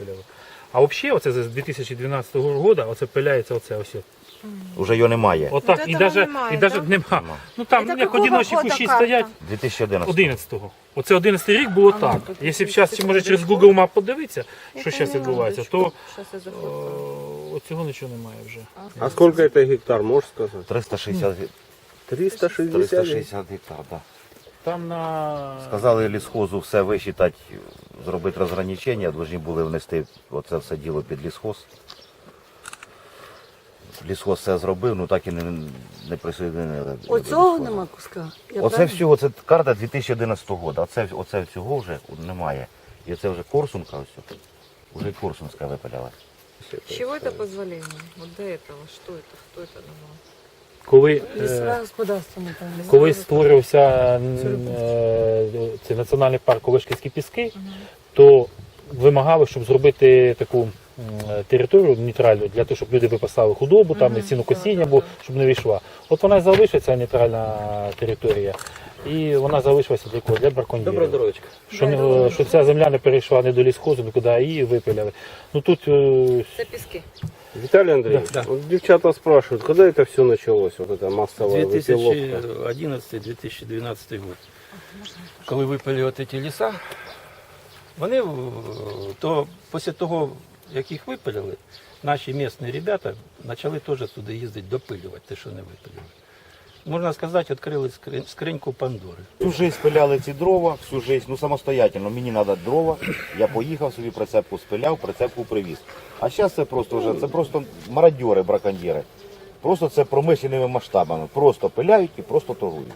випиляли. А взагалі, оце з 2012 року, оце пиляється оце ось. Уже його немає. Отак, Вот і этого навіть немає, і даже да? нема. Нема. Ну там Это як какого одиночі года кущі карта? стоять 2011. 11-го. Оце 11 рік було так. тут Якщо б якийсь зараз, може через Google Map подивитися, що Это зараз не відбувається, ладочка. то Щас я е, захватаю. оцього нічого немає вже. А сколько это гектар, можешь сказать? 360, 360. 360 гектар, да. Там на Сказали лісхозу все висчитати, зробити розграничення, повинні були внести оце все діло під лісхоз. Лісхоз все зробив, ну так і не, не присоединили. до Оцього лісхозу. нема куска. Я Оце правильно? всього, це карта 2011 року. Оце, оце всього вже немає. І це вже Корсунка, ось. Уже Корсунська випалялась. С чего это позволение? Вот до этого. Что это? Кто это давал? Коли, е, коли створювався е, цей національний парк Олешківські піски, то вимагали, щоб зробити таку м, територію нейтральну для того, щоб люди випасали худобу, там і сінокосіння, бо щоб не війшла. От вона і залишиться нейтральна територія, і вона залишилася для кого? Для браконьєрів. здоровечка. Що, не- що ця земля не перейшла не до лісхозу, нікуди, а її випиляли. Ну тут е, Это пески. Виталий Андреевич, Да, да. вот девчата спрашивают, когда это все началось, вот эта массовая выпиловка? 2011-2012 год. Коли випали от ці ліса, вони е, то після того, як їх випалили, наші місцеві ребята почали теж сюди їздити допилювати те, що не випалили. Можна сказати, відкрили скрин- скриньку Пандори. Всю жизнь спиляли ці дрова, всю жизнь, ну самостоятельно, мені треба дрова, я поїхав собі прицепку спиляв, прицепку привіз. А зараз це просто вже, це просто мародьори, браконьєри. Просто це промишленими масштабами. Просто пиляють і просто торгують.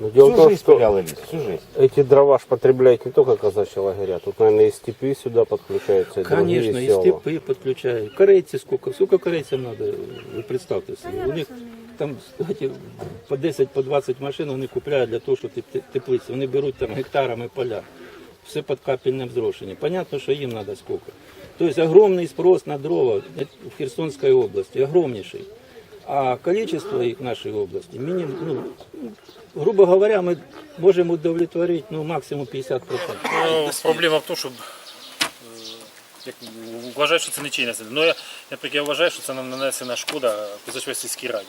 Но дело в Всю том, жизнь что спиляли ліс, всю жизнь. эти дрова ж потребляют не только казачьи лагеря, тут, наверное, и степи сюда подключаются, и Конечно, другие і села. степи підключають. Корейці скільки, скільки корейцям треба, ви представте собі. У них там кстати, по 10 по 20 машин вони купляють для того, щоб теп- теплиці. Вони беруть там гектарами поля. Все під капельним зрошенням. Понятно, що їм треба скільки. Тобто огромний спрос на дрова в Херсонській області, огромніший. А количество их в нашей области, минимум, ну, грубо говоря, мы можем удовлетворить ну, максимум 50%. Ну, проблема в тому, що е, як, вважаю, що це нічийна земля. Ну, я, наприклад, я вважаю, що це нам нанесена шкода позачовій сільській раді.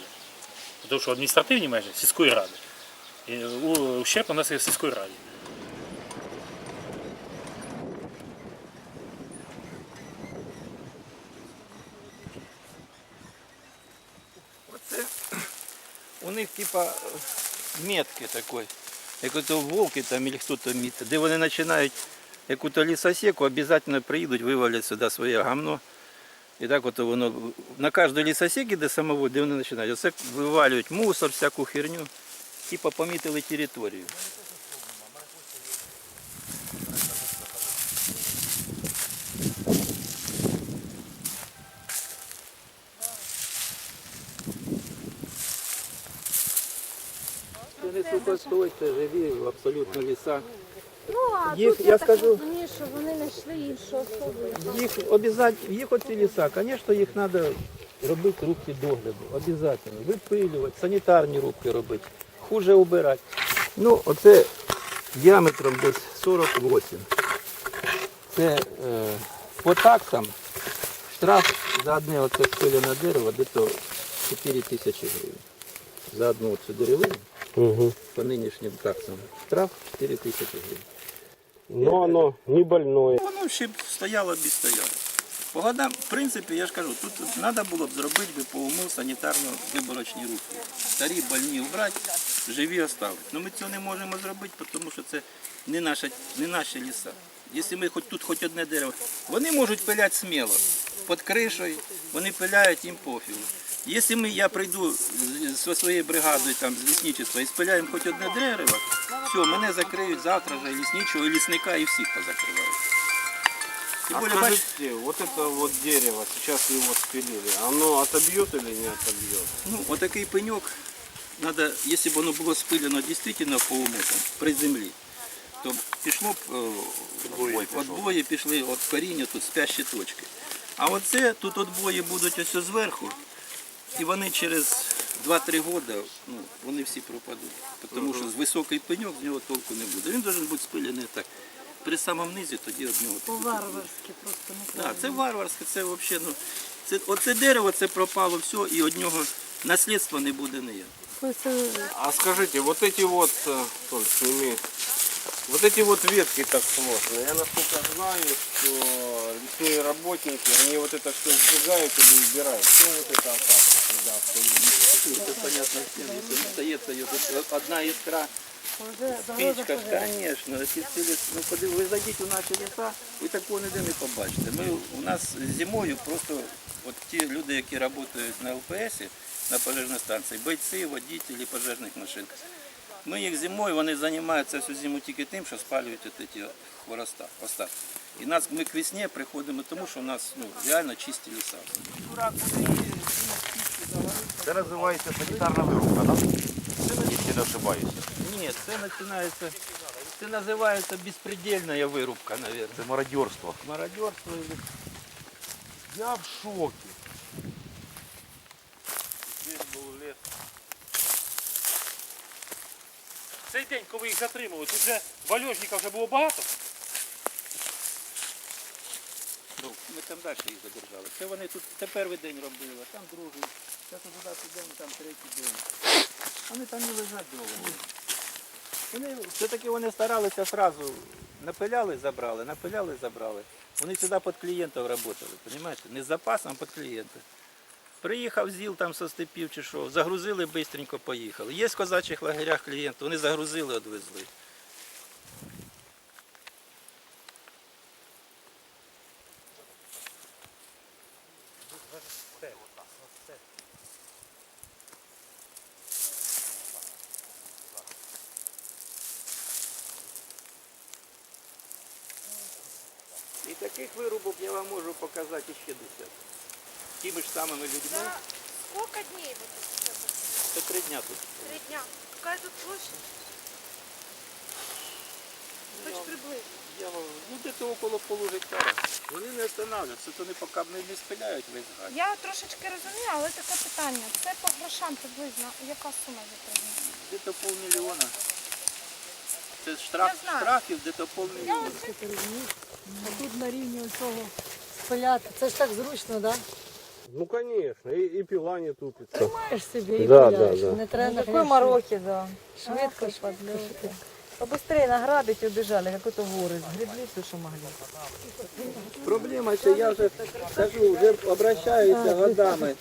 Тому що адміністративні межі сільської ради. І у- ущерб нанесений сільської раді. Оце у них типа метки такої, як ото вовки там або хто там міти, де вони починають яку-то лісосеку, обов'язково приїдуть, вивалять сюди своє гамно. І так от воно на кожній лісосеці, де самого, де вони починають, оце вивалюють мусор, всяку херню, типа помітили територію. Сухостойці, живі, абсолютно ліса. Ну, а Їх, тут я я так скажу- розумію, що вони знайшли іншу особу. Їх обязательно, їх оці ліса, звісно, їх треба робити рубки догляду, обов'язково. Випилювати, санітарні рубки робити, хуже убирати. Ну, оце діаметром десь 48. Це е, по таксам штраф за одне оце спилене дерево десь 4 тисячі гривень. За одну цю деревину Мгм. по нинішнім таксам штраф 4 тисячі гривень. Но оно не больное. Воно ще б стояло б і стояло. Погода, в принципі, я ж кажу, тут треба було б зробити би по уму санітарно виборочні рухи. Старі больні убрати, живі оставити. Ну ми цього не можемо зробити, тому що це не, наша, не наші ліса. Якщо ми хоч тут хоч одне дерево, вони можуть пиляти сміло. Під кришою, вони пиляють їм пофігу. Якщо ми, я прийду зі своєю бригадою там, з лісничества і спиляємо хоч одне дерево, все, мене закриють завтра же і лісничого, і лісника, і всіх позакривають. А бачиш, скажите, вот это вот дерево, сейчас его спилили, оно отобьет или не отобьет? Ну, отакий пеньок, надо, якщо б воно було спилено дійсно по уму, там, при землі, то пішло б е, отбої пішли від коріння, тут спящі точки. А оце тут отбої будуть ось зверху, і вони через 2-3 роки ну, вони всі пропадуть. Тому що високий пеньок з нього толку не буде. Він має бути спилений так при самому низі тоді од нього. По-варварськи просто не Так, це варварське, це взагалі, ну, це, оце дерево, це пропало все, і од нього наслідства не буде ніякого. Це А скажите, вот эти вот, э, Толь, сними, вот эти вот ветки так сложные, я насколько знаю, что лесные работники, они вот это все сжигают или убирают. Что вот это опасно, Це понятно одна загроза спичка, звісно, ну, ви зайдіть у наші ліса, ви такого ніде не побачите. Ми, у нас зимою просто от ті люди, які працюють на ЛПС, на пожежній станції, бойці, водителі пожежних машин, ми їх зимою, вони займаються всю зиму тільки тим, що спалюють от ці хвороста, остатки. І нас, ми к весні приходимо, тому що у нас ну, реально чисті ліса. Це називається санітарна вирубка, так? Якщо не ошибаюся. Ні, це починається, це називається безпредельна вирубка, мабуть. Це мародерство. Мародерство или Я в шокі. Здесь был лес. Цей день, коли їх затримали, тут вже вальожника вже було багато. Ну, ми там далі їх задержали. Це вони тут це перший день робили, там другий. Зараз туди підемо, там третій день. Вони там не лежать довго. Вони, все-таки вони старалися одразу, напиляли, забрали, напиляли, забрали. Вони сюди під клієнтів працювали, розумієте? Не з запасом, а під клієнта. Приїхав ЗІЛ там со степів чи що, загрузили, швидко поїхали. Є в козачих лагерях клієнти, вони загрузили, відвезли. І таких вирубок я вам можу показати ще десятки. Тими ж самими людьми. Сколько дней вот это? Це три дня тут. Три дня. Какая тут площадь? Хоч приблизно. Я вам, ну десь около полу гектара. Вони не останавливаються, то не поки не, не спиляють весь газ. Я трошечки розумію, але таке питання. Це по грошам приблизно. Яка сума затримана? Десь полмільйона. Це штраф, Я знаю. штрафів десь Я полмільйона. оце Ти розумієш? А тут на рівні цього спиляти. Це ж так зручно, так? Ну, конечно, и, и пила не тупится. Тримаєш собі і Да, пиляєш. да, да. Не треба Такой мороки, да. Швидко, швидко. Побыстрее награбить и убежали, какой-то воры. Гребли все, что могли. Проблема ще, я вже кажу, вже обращаюся годами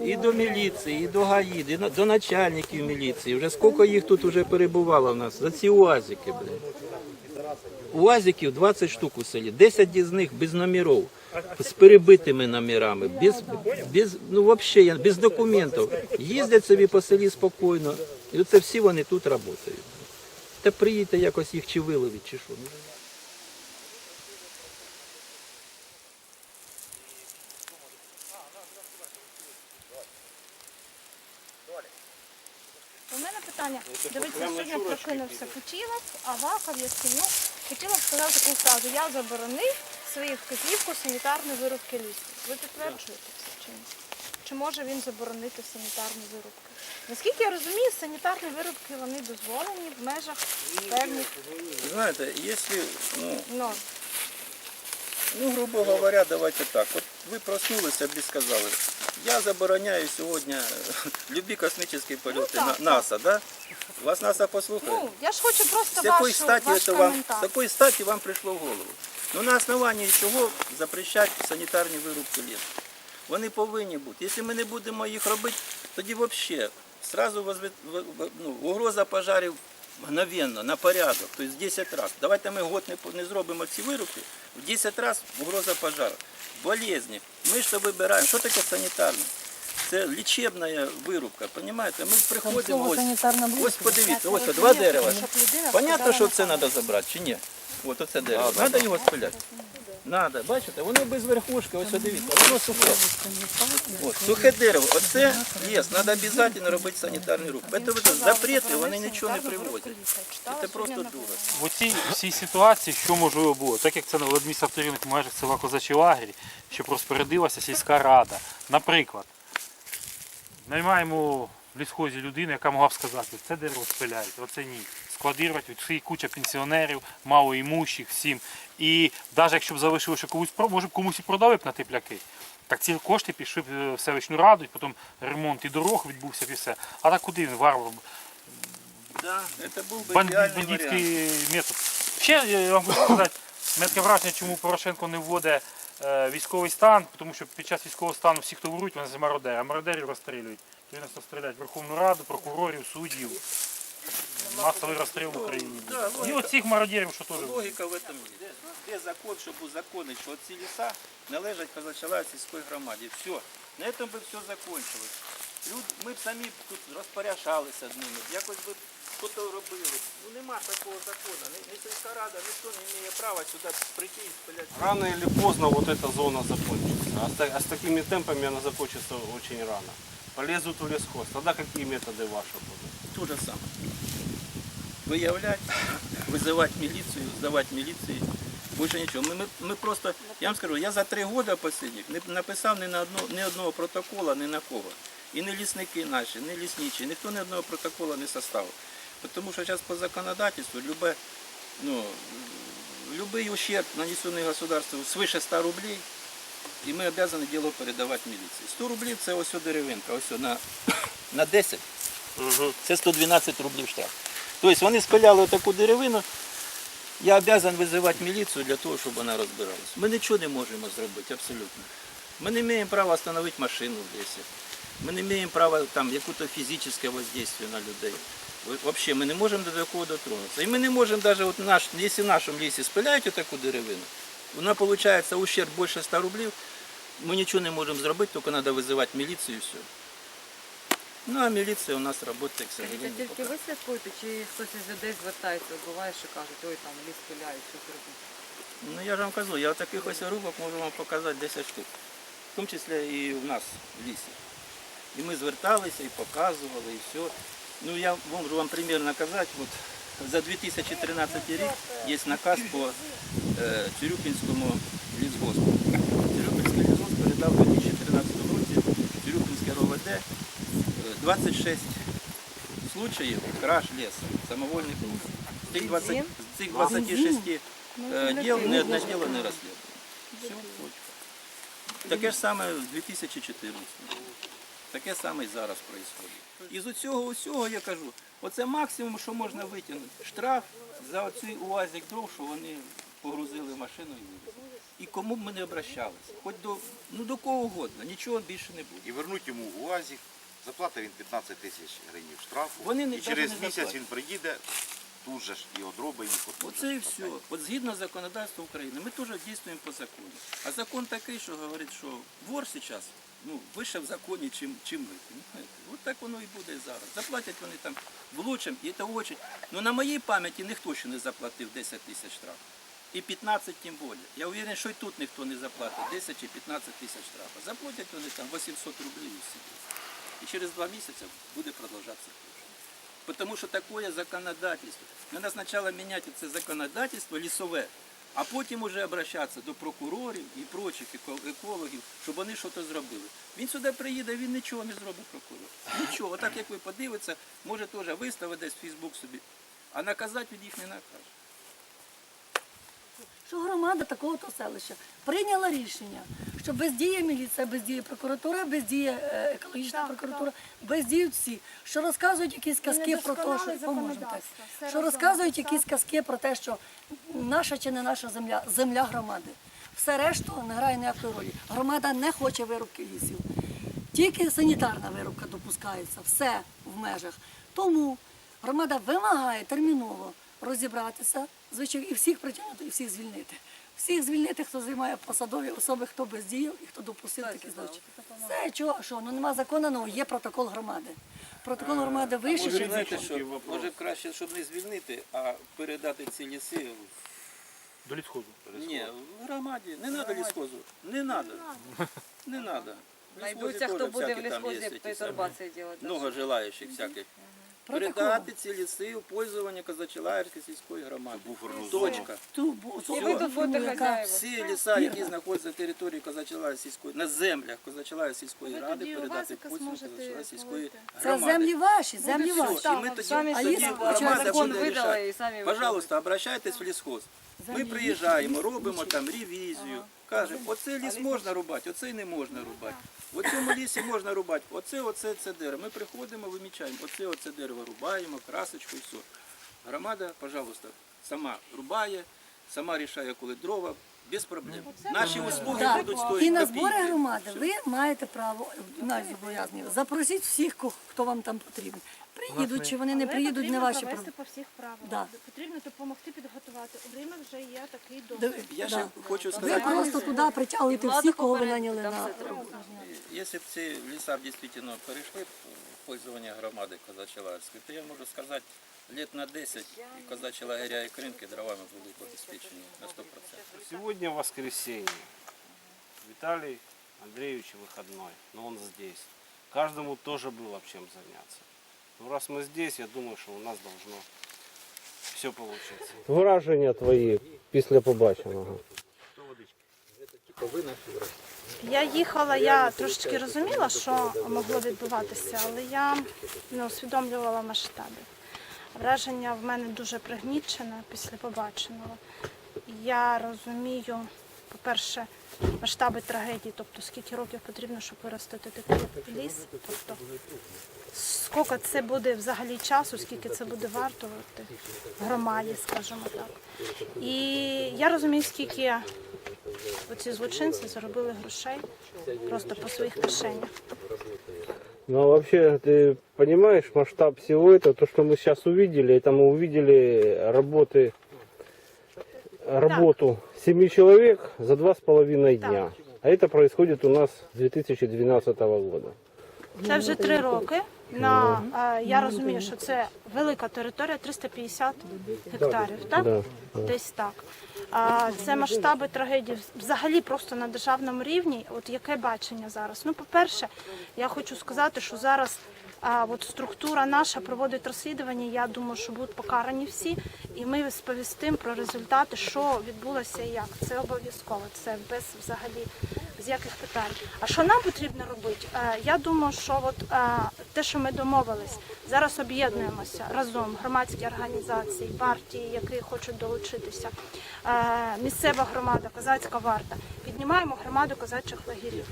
і до міліції, і до ГАІД, і до начальників міліції. Вже скільки їх тут вже перебувало в нас, за ці УАЗики, блин. УАЗиків 20 штук у селі, 10 із них без номерів, з перебитими номерами, без, без, ну, вообще, без документів. Їздять собі по селі спокійно, і оце всі вони тут працюють. Та приїдьте якось їх чи виловіть, чи що. У мене питання. Дивіться, сьогодні прокинувся Путілов, Аваков, Яскінюк. Путілов сказав таку фразу, я заборонив своїх вказівку санітарної вирубки лісу. Ви підтверджуєте це чи ні? Чи може він заборонити санітарні вирубки? Наскільки я розумію, санітарні вирубки вони дозволені в межах певних Знаєте, якщо, ну, норм. ну, грубо говоря, давайте так. От ви проснулися, і сказали, я забороняю сьогодні любі космічні польоти Ну, так, на НАСА, да? Вас НАСА послухає? Ну, я ж хочу просто С какой ваш, стати ваш это вам, коментар. с какой стати вам пришло в голову? Ну на основании чого запрещати санітарні вирубки лісу? Вони повинні бути. Якщо ми не будемо їх робити, тоді взагалі сразу в- ну, угроза пожарів мгновенно, на порядок, тобто 10 разів. Давайте ми год не, зробимо ці вирубки, в 10 разів угроза пожару. Болезні. Ми то вибираємо. Що таке санітарне? Це лічебна вирубка, розумієте? Ми приходимо, ось, ось подивіться, ось два дерева. Понятно, що це треба забрати чи ні? От оце дерево. Треба його спиляти? Надо, бачите, воно без верхушки, ось дивіться, воно сухе. От, сухе дерево, оце ліс, треба обов'язково робити санітарний рух. Тому запрети, вони нічого не приводять. Це просто дура. В цій всій ситуації, що можливо було, так як це в адміністративних межах села Козачі лагері, щоб розпорядилася сільська рада. Наприклад, наймаємо в лісхозі людину, яка могла б сказати, це дерево спиляють, оце ні. Складувати, від всіх куча пенсіонерів, малоімущих, всім. І навіть якщо б залишили, що комусь може б комусь і продали б на тепляки. Так ці кошти пішли б е, в селищну раду, і потім ремонт і дорог відбувся і все. А так куди він варвар? Да, це був би Бан- ідеальний варіант. бандитський метод. Ще е, я вам хочу сказати, мене таке враження, чому Порошенко не вводить е, військовий стан, тому що під час військового стану всі, хто ворують, вони з мародери, а мародерів розстрілюють. То він розстріляють Верховну Раду, прокурорів, суддів Масовий розстріл в Україні. Да, І логіка. оцих мародерів, що теж. Логіка в этом є. Є закон, щоб узаконити, що ці ліса належать Казачалай сільської громаді. Все. На цьому би все закончилось. Люд, ми б самі б тут розпоряджалися з ними, якось би хто робили. Ну нема такого закону. Ні, ні сільська рада, ніхто не має права сюди прийти і спиляти. Рано или поздно вот эта зона закончится. А с, та- а с такими темпами она закончится очень рано. Полезут в лесхоз. Тогда какие методы ваши будут? То же саме. Виявляти, визивати міліцію, здавати міліції. Більше нічого. Ми, ми, ми просто, я вам скажу, я за три роки останніх не написав ні на одно, ні одного протокола, ні на кого. І не лісники наші, не лісничі, ніхто ні одного протокола не составив. Тому що зараз по законодательству любе, ну, любий ущерб, нанесений государству свыше 100 рублей, і ми обязаны діло передавати міліції. 100 рублів це ось деревинка, ось на, на 10 це 112 рублів штраф. Тобто вони спиляли таку деревину, я обязан визивати міліцію для того, щоб вона розбиралась. Ми нічого не можемо зробити, абсолютно. Ми не маємо права остановити машину в лісі. Ми не маємо права там якусь фізичне воздействие на людей. Взагалі, ми не можемо до такого дотронутися. І ми не можемо навіть, от наш, якщо в нашому лісі спиляють таку деревину, вона виходить ущерб більше 100 рублів, ми нічого не можемо зробити, тільки треба визивати міліцію і все. Ну а міліція у нас працює, к сожалению, Тільки поки. ви слідкуєте, чи хтось із людей звертається, буває, що кажуть, ой, там ліс пиляють, що зробити. Ну я ж вам кажу, я таких ось рубок можу вам показати 10 штук. В тому числі і в нас в лісі. І ми зверталися, і показували, і все. Ну я можу вам примірно казати, от за 2013 рік є наказ по е, Цюрюпінському лісгоспу. Цюрюпінський лісгосп передав у 2013 році Цюрюпінське РОВД 26 случаїв краж лісу, самовольних рук. З цих 20 з цих 26 е, діл ні одне діло не розслідує. Таке ж саме в 2014 Таке саме і зараз відбувається. Із цього усього я кажу, оце максимум, що можна витягнути. Штраф за оцей уазик дров, що вони погрузили в машину і вивезли. І кому б ми не обращалися, хоч до, ну, до кого угодно, нічого більше не буде. І вернуть йому УАЗик, заплатить він 15 тисяч гривень штрафу. Вони не- і через не місяць він приїде, тут же ж і одроби їх. от Оце і все. От згідно законодавства України, ми теж дійствуємо по закону. А закон такий, що говорить, що вор зараз ну, вище в законі, чим, чим ви. Понимаєте? От так воно і буде і зараз. Заплатять вони там влучим, і це очень. Ну на моїй пам'яті ніхто ще не заплатив 10 тисяч штраф. І 15 тим більше. Я уверен, що і тут ніхто не заплатить 10 чи 15 тисяч штрафу. Заплатять вони там 800 рублів і всі. І через два місяці буде продовжатися. Потому что такое законодательство. Надо сначала менять це законодательство лісове, а потім уже обращатися до прокурорів і прочих еко- екологів, щоб вони щось зробили. Він сюди приїде, він нічого не зробить прокурор. Нічого. Отак як ви подивитеся, може теж виставити десь в Фейсбук собі, а наказати він їх не накаже. Що громада такого-то селища прийняла рішення, що бездіє міліція, бездіє прокуратура, бездіє е, екологічна прокуратура, бездіють всі, що розказують якісь казки про те, що поможете, що розказують якісь казки про те, що наша чи не наша земля, земля громади. Все решту не грає ніякої ролі. Громада не хоче вирубки лісів. Тільки санітарна вирубка допускається, все в межах. Тому громада вимагає терміново розібратися, звичайно, і всіх притягнути, і всіх звільнити. Всіх звільнити, хто займає посадові особи, хто бездіяв і хто допустив такі злочини. Все, чого, що, ну нема закону, але є протокол громади. Протокол громади вище, Може, знаєте, що, може краще, щоб не звільнити, а передати ці ліси До лісхозу. Ні, в громаді. Не треба лісхозу. Не треба. Не треба. Найдуться, хто буде в лісхозі торбації переторбації робити. Много желаючих всяких. Передати ці ліси у пользування Казачелаївської сільської громади. Точка. І ви тут будете Всі ліса, які знаходяться на території Казачелаївської сільської, на землях Казачелаївської сільської ради, передати пользування Казачелаївської сільської Це громади. землі ваші, землі Все, ваші. і ми тоді, самі тоді собі громада закон буде рішати. Пожалуйста, обращайтесь в лісхоз. Ми приїжджаємо, робимо там ревізію. Кажемо, оцей ліс можна рубати, оцей не можна рубати. В цьому лісі можна рубати, оце, оце, це дерево. Ми приходимо, вимічаємо, оце, оце дерево рубаємо, красочку і все. Громада, пожалуйста, сама рубає, сама рішає, коли дрова, без проблем. Наші услуги Так. будуть стоїти І на копійки. збори громади ви маєте право, навіть зобов'язані, запросіть всіх, ко- хто вам там потрібен. Приїдуть чи вони не приїдуть, не ваші провести проблеми. по всіх правилах. Да. Потрібно допомогти підготувати. У Римі вже є такий досвід. Я ще да. хочу Ви сказати, просто туди притягуєте всіх, кого ви наняли на все треба. б ці ліса дійсно перейшли в пользование громади Козачеларської, то я можу сказати, лет на 10 і козачі лагеря і кринки дровами були б обезпечені на 100%. Сегодня воскресенье. Виталий Андреевич выходной, но он здесь. Каждому тоже было б чем заняться. Ну, раз мы здесь, я думаю, что у нас должно все получиться. Враження твої після побаченого. Я їхала, я трошечки розуміла, що могло відбуватися, але я не усвідомлювала масштаби. Враження в мене дуже пригнічене після побаченого. Я розумію, по-перше, масштаби трагедії, тобто скільки років потрібно, щоб виростити такий ліс, тобто скільки це буде взагалі часу, скільки це буде вартувати громаді, скажімо так. І я розумію, скільки оці злочинці заробили грошей просто по своїх кишенях. Но Ну, вообще, ты понимаешь масштаб всего этого, то, что мы сейчас увидели, это мы увидели работы, работу семи человек за два с половиной дня. А это происходит у нас с 2012 года. Це вже три роки. На е, я розумію, що це велика територія, 350 гектарів, так? Да. Десь так. А це масштаби трагедії взагалі просто на державному рівні. От яке бачення зараз? Ну, по-перше, я хочу сказати, що зараз а, от структура наша проводить розслідування. Я думаю, що будуть покарані всі, і ми сповістимо про результати, що відбулося і як. Це обов'язково. Це без взагалі з яких питань. А що нам потрібно робити? Е, Я думаю, що от е, те, що ми домовились, зараз об'єднуємося разом, громадські організації, партії, які хочуть долучитися, е, місцева громада, козацька варта. Піднімаємо громаду козачих лагерів.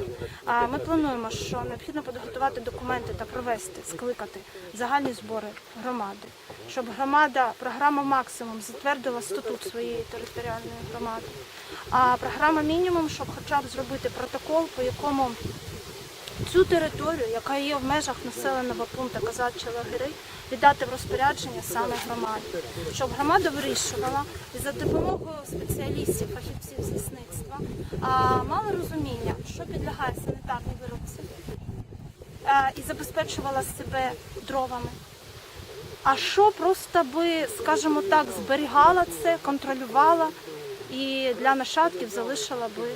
Ми плануємо, що необхідно підготувати документи та провести, скликати загальні збори громади, щоб громада, програма максимум затвердила статут своєї територіальної громади. А програма мінімум, щоб хоча б зробити протокол, по якому цю територію, яка є в межах населеного пункту Казачі лагери, віддати в розпорядження саме громаді, щоб громада вирішувала і за допомогою спеціалістів, фахівців з лісництва мала розуміння, що підлягає санітарній виробці, і забезпечувала себе дровами. А що просто би, скажімо так, зберігала це, контролювала і для нащадків залишила би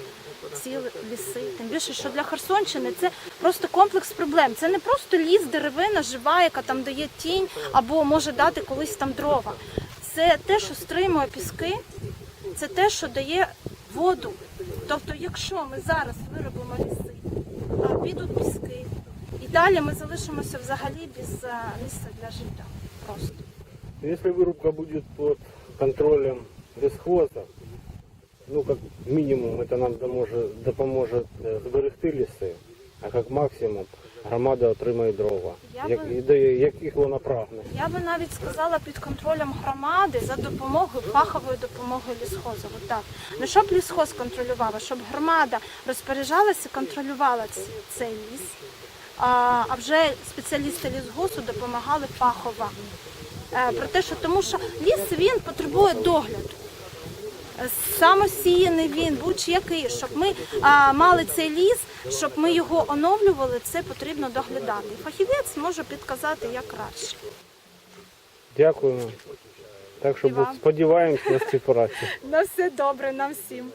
ці ліси. Тим більше, що для Херсонщини це просто комплекс проблем. Це не просто ліс, деревина жива, яка там дає тінь або може дати колись там дрова. Це те, що стримує піски, це те, що дає воду. Тобто, якщо ми зараз виробимо ліси, а підуть піски, і далі ми залишимося взагалі без місця для життя. Просто. Если вырубка будет под контролем лесхоза, ну, как минимум, это нам доможет, допоможет е, зберегти ліси, а як максимум громада отримає дрова, Я як, би- і до яких вона прагне. Я би навіть сказала під контролем громади за допомогою фахової допомоги лісхозу. От так. Не щоб лісхоз контролював, а щоб громада розпоряджалася, контролювала ці- цей ліс. А, вже спеціалісти лісгосу допомагали фахово. Е, Про те, що тому що ліс він потребує догляду. Самосіяний він, будь-який, щоб ми а, мали цей ліс, щоб ми його оновлювали, це потрібно доглядати. Фахівець може підказати як краще. Дякуємо. Так що сподіваємось на співпрацю. На все добре, нам всім.